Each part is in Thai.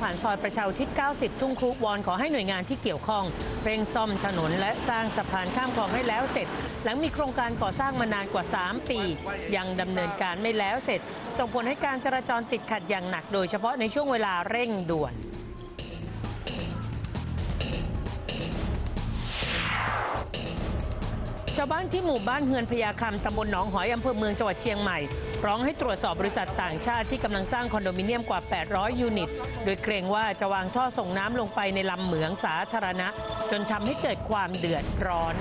ผ่านซอยประชาอุทิศ 90 ทุ่งครุวอนขอให้หน่วยงานที่เกี่ยวข้อง เร่งซ่อมถนนและสร้างสะพานข้ามคลองให้แล้วเสร็จ หลังมีโครงการก่อสร้างมานานกว่า 3 ปี ยังดำเนินการไม่แล้วเสร็จ ส่งผลให้การจราจรติดขัดอย่างหนัก โดยเฉพาะในช่วงเวลาเร่งด่วนชาวบ้านที่หมู่บ้านเฮือนพญาคำตำบลหนองหอยอำเภอเมืองจังหวัดเชียงใหม่ ร้องให้ตรวจสอบบริษัทต่างชาติที่กำลังสร้างคอนโดมิเนียมกว่า 800 ยูนิต โดยเกรงว่าจะวางท่อส่งน้ำลงไปในลำเหมืองสาธารณะ จนทำให้เกิดความเดือดร้อน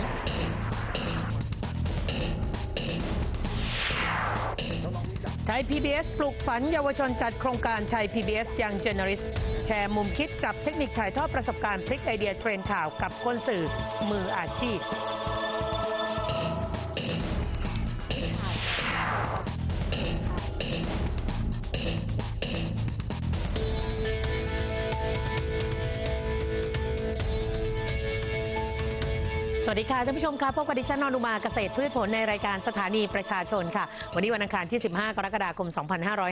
ไทย PBS ปลุกฝันเยาวชนจัดโครงการไทย PBS ยังเจเนอริสแชร์มุมคิดจับเทคนิคถ่ายทอดประสบการณ์พลิกไอเดียเทรนข่าวกับคนสื่อมืออาชีพ วัสดีค่ะท่านผู้ชมค่ะพบกับดิฉันนอนุมาเกษตรพืชผลในรายการสถานีประชาชนค่ะ วันนี้วันอังคารที่ 15 กรกฎาคม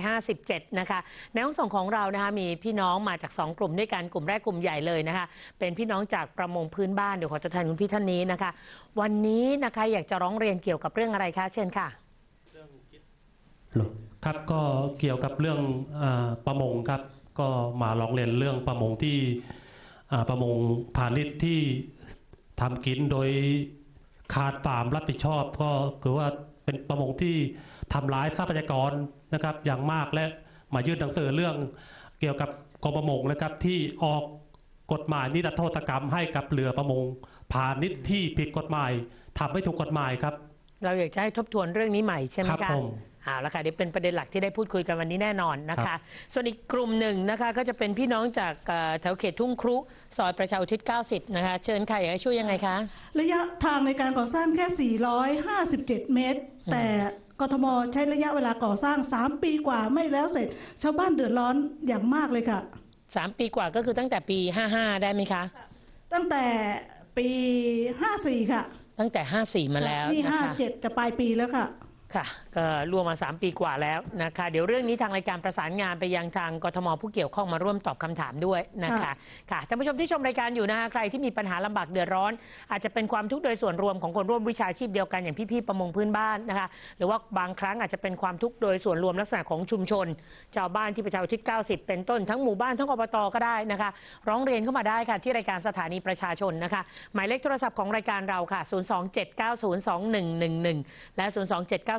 2557 นะคะในห้องส่งของเรานะคะมีพี่น้องมาจาก 2 กลุ่มด้วยกันกลุ่มแรกกลุ่มใหญ่เลยนะคะเป็นพี่น้องจากประมงพื้นบ้านเดี๋ยวขอจะแทนคุณพี่ท่านนี้นะคะ วันนี้นะคะอยากจะร้องเรียนเกี่ยวกับเรื่องอะไรคะเชิญค่ะเหรอครับก็เกี่ยวกับเรื่องอประมงครับก็มาร้องเรียนเรื่องประมงที่ประมงพาณิชย์ที่ ทำกินโดยขาดความรับผิดชอบ ก็คือว่าเป็นประมงที่ทำร้ายทรัพยากรนะครับ อย่างมากและมายื่นหนังสือเรื่องเกี่ยวกับกรมประมงนะครับที่ออกกฎหมายนิรโทษกรรมให้กับเรือประมงพาณิชย์ที่ผิดกฎหมายทำไม่ถูกกฎหมายครับ เราอยากจะให้ทบทวนเรื่องนี้ใหม่ใช่ไหมครัคะบ เอาละค่ะเดี๋ยวเป็นประเด็นหลักที่ได้พูดคุยกันวันนี้แน่นอนนะครัคะบส่วนอีกกลุ่มหนึ่งนะคะก็จะเป็นพี่น้องจากเอ่อแถวเขตทุ่งครุซอยประชาอุทิศ 90 นะคะ เชิญค่ะอยากให้ช่วยยังไงคะ ระยะทางในการก่อสร้างแค่ 457 เมตรอืมแต่กทมใช้ระยะเวลาก่อสร้าง 3 ปีกว่าไม่แล้วเสร็จ ชาวบ้านเดือดร้อนอย่างมากเลยค่ะสามปีกว่าก็คือตั้งแต่ปี 55 ได้ไหมคะ ตั้งแต่ปี 54 ค่ะ ตั้งแต่ 54 มาแล้วนี่นะคะ57 จะปลายปีแล้วค่ะ ค่ะก็รวมมา 3 ปีกว่าแล้วนะคะ เดี๋ยวเรื่องนี้ทางรายการประสานงานไปยังทางกทมผู้เกี่ยวข้องมาร่วมตอบคำถามด้วยนะคะค่ะท่านผู้ชมที่ชมรายการอยู่นะคะใครที่มีปัญหาลำบากเดือดร้อน อาจจะเป็นความทุกข์โดยส่วนรวมของคนร่วมวิชาชีพเดียวกันอย่างพี่ๆประมงพื้นบ้านนะคะ หรือว่าบางครั้งอาจจะเป็นความทุกข์โดยส่วนรวมลักษณะของชุมชนชาวบ้านที่ประชาอุทิศ90 เป็นต้นทั้งหมู่บ้านทั้งอบตก็ได้นะคะ ร้องเรียนเข้ามาได้ค่ะที่รายการสถานีประชาชนนะคะหมายเลขโทรศัพท์ของรายการเราค่ะ 027902111 และ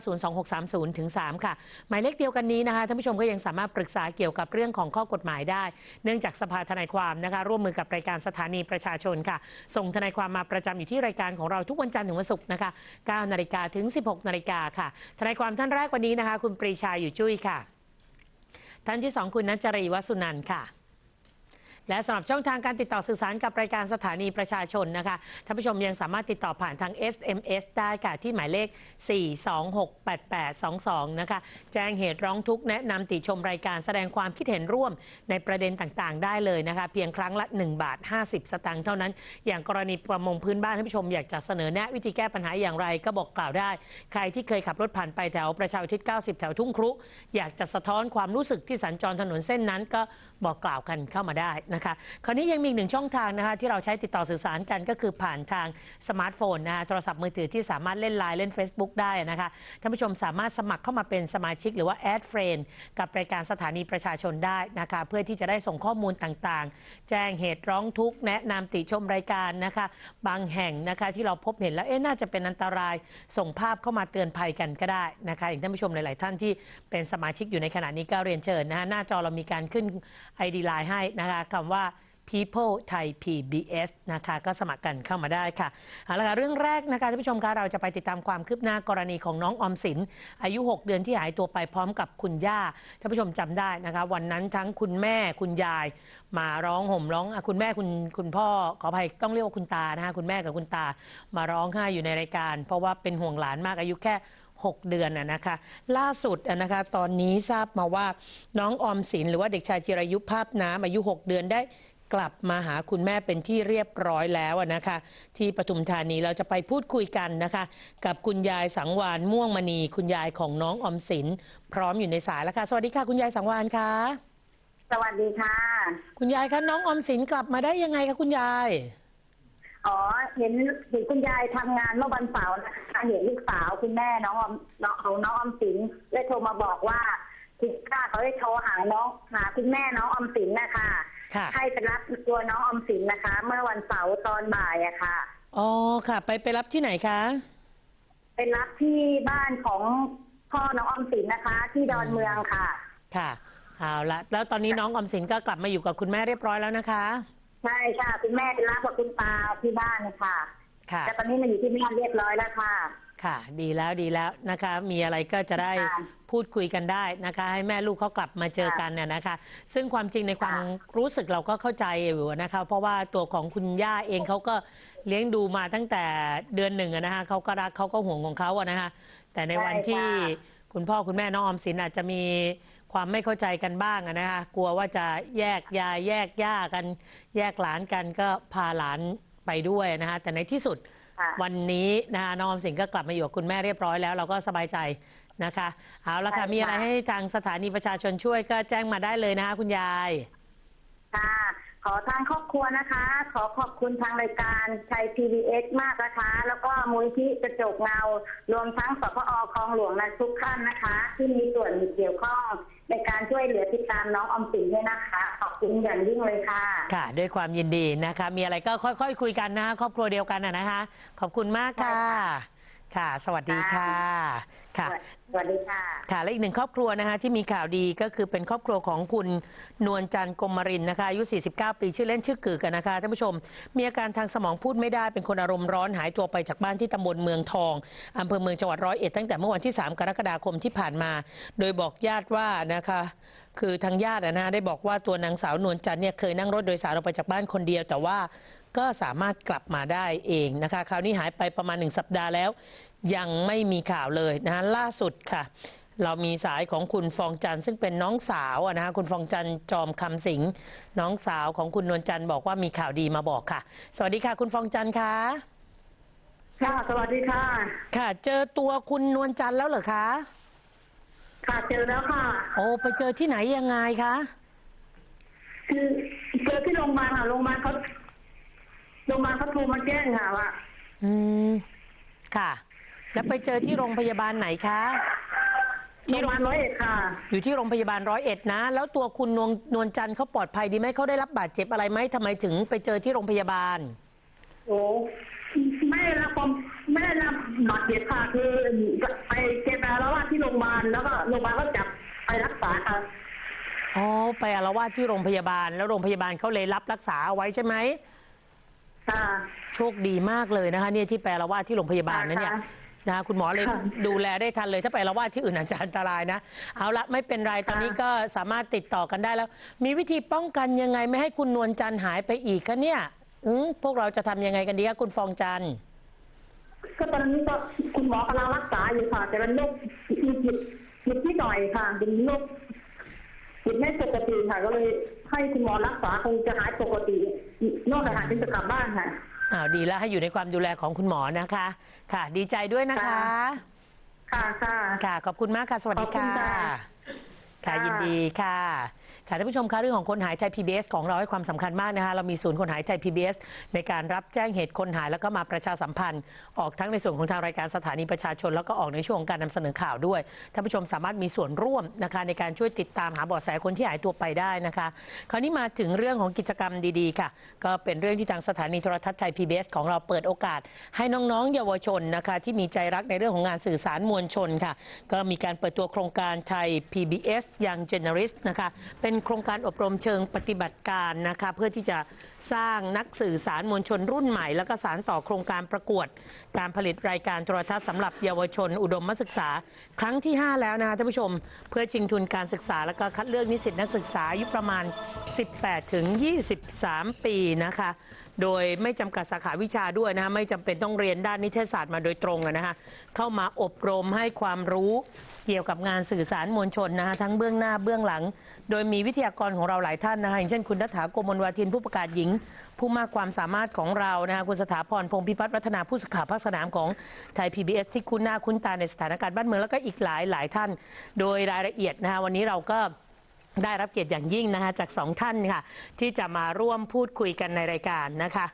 027902630ถึง3ค่ะ หมายเลขเดียวกันนี้นะคะท่านผู้ชมก็ยังสามารถปรึกษาเกี่ยวกับเรื่องของข้อกฎหมายได้ เนื่องจากสภาทนายความนะคะ ร่วมมือกับรายการสถานีประชาชนค่ะ ส่งทนายความมาประจำอยู่ที่รายการของเราทุกวันจันทร์ถึงวันศุกร์นะคะ9นาฬิกาถึง 16นาฬิกาค่ะทนายความท่านแรกวันนี้นะคะ คุณปรีชาอยู่จุ้ยค่ะ ท่านที่สองคุณนัจรีวสุนันท์ค่ะ และสำหรับช่องทางการติดต่อสื่อสารกับรายการสถานีประชาชนนะคะท่านผู้ชมยังสามารถติดต่อผ่านทาง SMS ได้ค่ะที่หมายเลข 4268822 นะคะ แจ้งเหตุร้องทุกข์แนะนำติชมรายการแสดงความคิดเห็นร่วมในประเด็นต่างๆ ได้เลยนะคะ เพียงครั้งละ 1 บาท 50 สตางค์เท่านั้น อย่างกรณีประมงพื้นบ้านท่านผู้ชมอยากจะเสนอแนะวิธีแก้ปัญหาอย่างไรก็บอกกล่าวได้ ใครที่เคยขับรถผ่านไปแถวประชาอุทิศ 90 แถวทุ่งครุ อยากจะสะท้อนความรู้สึกที่สัญจรถนนเส้นนั้นก็ บอกกล่าวกันเข้ามาได้นะคะ คราวนี้ยังมีอีกหนึ่งช่องทางนะคะที่เราใช้ติดต่อสื่อสารกันก็คือผ่านทางสมาร์ทโฟนนะคะโทรศัพท์มือถือที่สามารถเล่นไลน์เล่น Facebook ได้นะคะท่านผู้ชมสามารถสมัครเข้ามาเป็นสมาชิกหรือว่าแอดเฟรนกับรายการสถานีประชาชนได้นะคะเพื่อที่จะได้ส่งข้อมูลต่างๆ แจ้งเหตุร้องทุกข์แนะนำติชมรายการนะคะ บางแห่งนะคะที่เราพบเห็นแล้วเอ๊ะน่าจะเป็นอันตรายส่งภาพเข้ามาเตือนภัยกันก็ได้นะคะอย่างท่านผู้ชมหลาย ๆ ท่านที่เป็นสมาชิกอยู่ในขณะนี้ก็เรียนเชิญนะคะหน้าจอเรามีการขึ้น ID Line ให้นะคะคำว่า People Thai PBS นะคะก็สมัครกันเข้ามาได้ค่ะเอาละค่ะเรื่องแรกนะคะท่านผู้ชมคะเราจะไปติดตามความคืบหน้ากรณีของน้องออมสิน อายุ 6 เดือนที่หายตัวไปพร้อมกับคุณย่าท่านผู้ชมจำได้นะคะ วันนั้นทั้งคุณแม่คุณยาย มาร้องห่มร้องอคุณแม่คุณคุณพ่อขออภัยต้องเรียกว่าคุณตานะคะคุณแม่กับคุณตามาร้องไห้อยู่ในรายการ เพราะว่าเป็นห่วงหลานมากอายุแค่ 6 เดือนน่ะนะคะ ล่าสุดอะนะคะตอนนี้ทราบมาว่าน้องออมสินหรือว่าเด็กชายจิรายุภาพน้ำอายุ 6 เดือนได้กลับมาหาคุณแม่เป็นที่เรียบร้อยแล้วอะนะคะ ที่ปทุมธานีเราจะไปพูดคุยกันนะคะ กับคุณยายสังวานม่วงมณี คุณยายของน้องออมสิน พร้อมอยู่ในสายแล้วค่ะ สวัสดีค่ะคุณยายสังวานค่ะ สวัสดีค่ะ คุณยายคะน้องออมสินกลับมาได้ยังไงคะคุณยาย อ๋อเห็นเห็นคุณยายทำงานเมื่อวันเสาร์นะคะเห็นลูกสาวคุณแม่น้องออมน้องของน้องออมสินได้โทรมาบอกว่าคุณก้าเขาได้โทรหาน้องหาคุณแม่น้องออมสินนะคะค่ะให้ไปรับตัวน้องออมสินนะคะ เมื่อวันเสาร์ตอนบ่ายอะค่ะอ๋อค่ะ ไปไปรับที่ไหนคะไปรับที่บ้านของพ่อน้องออมสินนะคะ ที่ดอนเมืองค่ะ ค่ะเอาละแล้วตอนนี้น้องออมสินก็กลับมาอยู่กับคุณแม่เรียบร้อยแล้วนะคะ ใช่ค่ะ คุณแม่ไปรับกับคุณตาที่บ้านค่ะค่ะแต่ตอนนี้มาอยู่ที่บ้านเรียบร้อยแล้วค่ะ ค่ะ ดีแล้วดีแล้วนะคะ มีอะไรก็จะได้ค่ะพูดคุยกันได้นะคะ ให้แม่ลูกเขากลับมาเจอกันน่ะนะคะ ซึ่งความจริงในความค่ะรู้สึกเราก็เข้าใจอยู่นะคะ เพราะว่าตัวของคุณย่าเองเขาก็เลี้ยงดูมาตั้งแต่เดือนหนึ่งอะนะคะเขาก็รักเขาก็ห่วงของเขาอะนะคะ แต่ในวันที่คุณพ่อคุณแม่น้องออมสินอาจจะมี ความไม่เข้าใจกันบ้างอะนะคะกลัวว่าจะแยกยายแยกย่ากัน แยกหลานกันก็พาหลานไปด้วยนะคะแต่ในที่สุดค่ะวันนี้นะคะน้องออมสินก็กลับมาอยู่กับคุณแม่เรียบร้อยแล้วเราก็สบายใจนะคะเอาละค่ะใช่ค่ะมีอะไรให้ทางสถานีประชาชนช่วยก็แจ้งมาได้เลยนะคะคุณยายค่ะ ขอทางครอบครัวนะคะ ขอขอบคุณทางรายการชัย PBS มากนะคะ แล้วก็มูลที่กระจกเงา รวมทั้งสพอคลองหลวงและทุกท่านนะคะ ที่มีส่วนเกี่ยวข้องในการช่วยเหลือติดตามน้องออมสินด้วยนะคะ ขอบคุณอย่างยิ่งเลยค่ะ ค่ะ ด้วยความยินดีนะคะ มีอะไรก็ค่อยๆคุยกันนะครอบครัวเดียวกันนะนะคะ ขอบคุณมากค่ะ ค่ะ สวัสดีค่ะ ค่ะ สวัสดีค่ะ ค่ะ และอีกหนึ่งครอบครัวนะคะที่มีข่าวดีก็คือเป็นครอบครัวของคุณนวลจันทร์กรมรินทร์นะคะอายุ 49 ปีชื่อเล่นชื่อกือกันนะคะท่านผู้ชม มีอาการทางสมองพูดไม่ได้เป็นคนอารมณ์ร้อนหายตัวไปจากบ้านที่ตำบลเมืองทองอำเภอเมืองจังหวัดร้อยเอ็ดตั้งแต่เมื่อวันที่ 3 กรกฎาคมที่ผ่านมา โดยบอกญาติว่านะคะคือทางญาติอะนะได้บอกว่าตัวนางสาวนวลจันทร์เนี่ยเคยนั่งรถโดยสารออกไปจากบ้านคนเดียว แต่ว่า ก็สามารถกลับมาได้เองนะคะ คราวนี้หายไปประมาณหนึ่งสัปดาห์แล้ว ยังไม่มีข่าวเลยนะคะล่าสุดค่ะ เรามีสายของคุณฟองจันทร์ซึ่งเป็นน้องสาวอะนะคะคุณฟองจันทร์จอมคำสิงห์น้องสาวของคุณนวลจันทร์บอกว่ามีข่าวดีมาบอกค่ะ สวัสดีค่ะ คุณฟองจันทร์คะค่ะสวัสดีค่ะ ค่ะ เจอตัวคุณนวลจันทร์แล้วเหรอคะค่ะเจอแล้วค่ะโอ้ไปเจอที่ไหนยังไงคะคือเจอที่โรงพยาบาลค่ะโรงพยาบาลเขา โรงพยาบาลเขาโทรมาแจ้งค่ะว่าอืมค่ะ แล้วไปเจอที่โรงพยาบาลไหนคะโรงพยาบาลร้อยเอ็ดค่ะ อยู่ที่โรงพยาบาลร้อยเอ็ดนะ แล้วตัวคุณนวลนวลจันทร์เขาปลอดภัยดีไหมเขาได้รับบาดเจ็บอะไรไหมทำไมถึงไปเจอที่โรงพยาบาล โอ้ไม่ได้รับความไม่ได้รับบาดเจ็บค่ะคือไปเจ็บแล้วว่าที่โรงพยาบาลแล้วก็โรงพยาบาลก็จับไปรักษาค่ะอ๋อ ไปอาละวาดที่โรงพยาบาล แล้วโรงพยาบาลเขาเลยรับรักษาเอาไว้ใช่ไหม ค่ะโชคดีมากเลยนะคะ เนี่ยที่ไปอาละวาดที่โรงพยาบาลนั้นเนี่ย ค่ะ นะคะคุณหมอเลยค่ะดูแลได้ทันเลยถ้าไปอาละวาดที่อื่นอาจจะอันตรายนะ เอาละไม่เป็นไรตอนนี้ก็สามารถติดต่อกันได้แล้ว มีวิธีป้องกันยังไงไม่ให้คุณนวลจันทร์หายไปอีกคะเนี่ยอืมพวกเราจะทำยังไงกันดีคะคุณฟองจันทร์ก็ตอนนี้ก็คุณหมอกำลังรักษาอยู่ค่ะ แต่เป็นโรคหยุดหยุดหยุดที่หน่อยค่ะเป็นโรค หยุดไม่ปกติค่ะ ก็เลยให้คุณหมอรักษาคงจะหายปกติ นอกจากหายเป็นจะกลับบ้านค่ะอ้าวดีแล้วให้อยู่ในความดูแลของคุณหมอนะคะ ค่ะ ดีใจด้วยนะคะ ค่ะค่ะค่ะขอบคุณมากค่ะ สวัสดีขอบคุค่ะณค่ะค่ะ ค่ะยินดีค่ะ ค่ะท่านผู้ชมคะเรื่องของคนหายใจ PBS ของเราให้ความสำคัญมากนะคะเรามีศูนย์คนหายใจ PBS ในการรับแจ้งเหตุคนหายแล้วก็มาประชาสัมพันธ์ ออกทั้งในส่วนของทางรายการสถานีประชาชน แล้วก็ออกในช่วงการนำเสนอข่าวด้วยท่านผู้ชมสามารถมีส่วนร่วมนะคะในการช่วยติดตามหาเบาะแสคนที่หายตัวไปได้นะคะคราวนี้มาถึงเรื่องของกิจกรรมดีๆค่ะ ก็เป็นเรื่องที่ทางสถานีโทรทัศน์ไทย PBS ของเราเปิดโอกาส ให้น้องๆ เยาวชนนะคะที่มีใจรักในเรื่องของงานสื่อสารมวลชนค่ะ ก็มีการเปิดตัวโครงการไทย PBS Young Generalist นะคะเป็นโครงการอบรมเชิงปฏิบัติการนะคะเพื่อที่จะสร้างนักสื่อสารมวลชนรุ่นใหม่ แล้วก็สารต่อโครงการประกวด การผลิตรายการโทรทัศน์สำหรับเยาวชน อุดมศึกษา ครั้งที่ 5 แล้วนะคะท่านผู้ชม เพื่อชิงทุนการศึกษา แล้วก็คัดเลือกนิสิตนักศึกษาอายุประมาณ 18 ถึง 23 ปีนะคะโดยไม่จำกัดสาขาวิชาด้วยนะคะไม่จำเป็นต้องเรียนด้านนิเทศศาสตร์มาโดยตรงอะนะคะเข้ามาอบรมให้ความรู้เกี่ยวกับงานสื่อสารมวลชนนะคะทั้งเบื้องหน้าเบื้องหลัง โดยมีวิทยากรของเราหลายท่านนะคะอย่างเช่นคุณนัฐาโกมลวาทินผู้ประกาศหญิง ผู้มากความสามารถของเรานะคะคุณสถาพรพงษ์พิพัฒน์วัฒนาผู้สื่อข่าวภาคสนามของไทย PBS ที่คุ้นหน้าคุ้นตาในสถานการณ์บ้านเมืองแล้วก็อีกหลายหลายท่าน โดยรายละเอียดนะคะวันนี้เราก็ ได้รับเกียรติอย่างยิ่งนะคะจากสองท่านค่ะ ที่จะมาร่วมพูดคุยกันในรายการนะคะ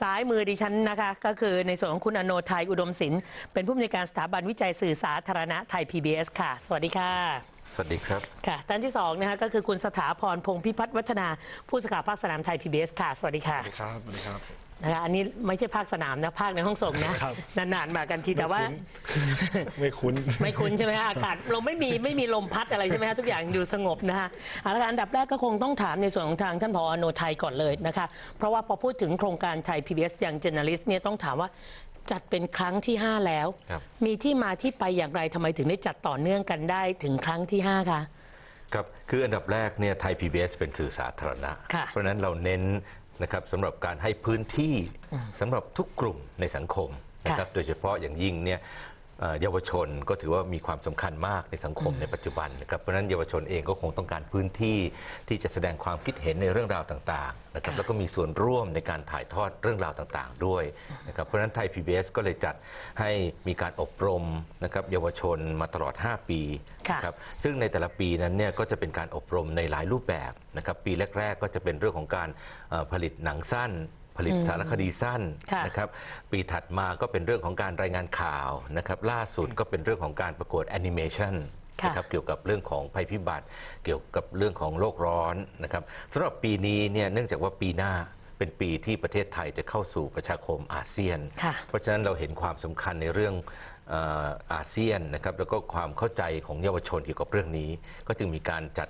ซ้ายมือดิฉันนะคะ ก็คือในส่วนของคุณอโนไทยอุดมศิลป์เป็นผู้อำนวยการสถาบันวิจัยสื่อสาธารณะไทย PBS ค่ะ สวัสดีค่ะ สวัสดีครับ ค่ะท่านที่สองนะคะก็คือคุณสถาพรพงษ์พิพัฒน์วัฒนาผู้สื่อข่าวภาคสนามไทย PBS ค่ะ สวัสดีค่ะ สวัสดีครับสวัสดีครับนะคะอันนี้ไม่ใช่ภาคสนามนะภาคในห้องส่งนะ ครับนานๆมากันทีแต่ว่า ไม่คุ้น ไม่คุ้นใช่ไหมฮะอากาศเราไม่มีไม่มีลมพัดอะไรใช่ไหมฮะทุกอย่างดูสงบนะฮะเอาละค่ะอันดับแรกก็คงต้องถามในส่วนของทางท่านผอโนไทยก่อนเลยนะคะ เพราะว่าพอพูดถึงโครงการไทย PBS อย่าง journalist เนี่ยต้องถามว่า จัดเป็นครั้งที่ 5 แล้วครับมีที่มาที่ไปอย่างไรทำไมถึงได้จัดต่อเนื่องกันได้ถึงครั้งที่ 5 คะครับ คืออันดับแรกเนี่ยไทย PBS เป็นสื่อสาธารณะค่ะเพราะฉะนั้นเราเน้นนะครับสำหรับการให้พื้นที่อืมสำหรับทุกกลุ่มในสังคมนะครับโดยเฉพาะอย่างยิ่งเนี่ย เอ่อเยาวชนก็ถือว่ามีความสำคัญมากในสังคมในปัจจุบันนะครับเพราะฉะนั้นเยาวชนเองก็คงต้องการพื้นที่ที่จะแสดงความคิดเห็นในเรื่องราวต่างๆนะครับค่ะแล้วก็มีส่วนร่วมในการถ่ายทอดเรื่องราวต่างๆ ด้วยนะครับเพราะฉะนั้นไทย PBS ก็เลยจัดให้มีการอบรมนะครับเยาวชนมาตลอด 5 ปีค่ะนะครับซึ่งในแต่ละปีนั้นเนี่ยก็จะเป็นการอบรมในหลายรูปแบบนะครับปีแรก ๆ ก็จะเป็นเรื่องของการเอ่อผลิตหนังสั้น ผลิตอืมสารคดีสั้นค่ะนะครับปีถัดมาก็เป็นเรื่องของการรายงานข่าวนะครับล่าสุดก็เป็นเรื่องของการประกวดแอนิเมชันค่ะนะครับเกี่ยวกับเรื่องของภัยพิบัติ เกี่ยวกับเรื่องของโลกร้อนนะครับสำหรับปีนี้เนี่ยเนื่องจากว่าปีหน้าเป็นปีที่ประเทศไทยจะเข้าสู่ประชาคมอาเซียนค่ะเพราะฉะนั้นเราเห็นความสำคัญในเรื่องเอ่ออาเซียนนะครับแล้วก็ความเข้าใจของเยาวชนเกี่ยวกับเรื่องนี้ ก็จึงมีการจัด